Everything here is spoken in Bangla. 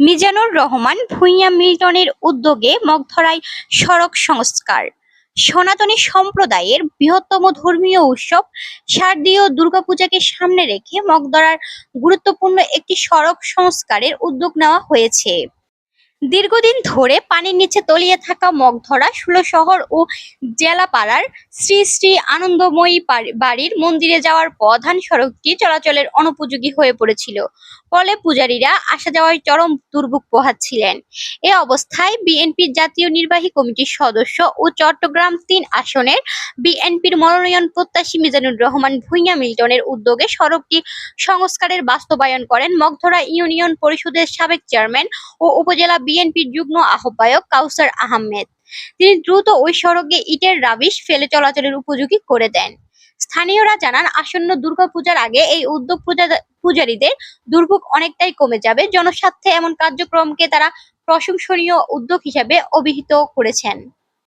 মিজানুর রহমান ভূঁইয়া মিল্টনের উদ্যোগে মগধরায় সড়ক সংস্কার। সনাতনী সম্প্রদায়ের বৃহত্তম ধর্মীয় উৎসব শারদীয় দুর্গাপূজাকে সামনে রেখে মগধরার গুরুত্বপূর্ণ একটি সড়ক সংস্কারের উদ্যোগ নেওয়া হয়েছে। দীর্ঘদিন ধরে পানির নিচে তলিয়ে থাকা মগধরা ষোলো শহর ও জেলাপাড়ার শ্রী শ্রী আনন্দময়ী বাড়ির মন্দিরে যাওয়ার প্রধান সড়কটি চলাচলের অনুপযোগী হয়ে পড়েছিল। ফলে পূজারীরা আসা যাওয়ায় চরম দুর্ভোগ পোহাচ্ছিলেন। এ অবস্থায় বিএনপির জাতীয় নির্বাহী কমিটির সদস্য ও চট্টগ্রাম তিন আসনের বিএনপির মনোনয়ন প্রত্যাশী মিজানুর রহমান ভূঁইয়া মিল্টনের উদ্যোগে সড়কটি সংস্কারের বাস্তবায়ন করেন মগধরা ইউনিয়ন পরিষদের সাবেক চেয়ারম্যান ও উপজেলা বিএনপির যুগ্ম আহ্বায়ক কাউসার আহমেদ। তিনি দ্রুত ওই সড়কে ইটের রাবিশ ফেলে চলাচলের উপযোগী করে দেন। স্থানীয়রা জানান, আসন্ন দুর্গাপূজার আগে এই উদ্যোগ পূজা- পূজারীদের দুর্ভোগ অনেকটাই কমে যাবে। জনস্বার্থে এমন কার্যক্রমকে তারা প্রশংসনীয় উদ্যোগ হিসাবে অভিহিত করেছেন।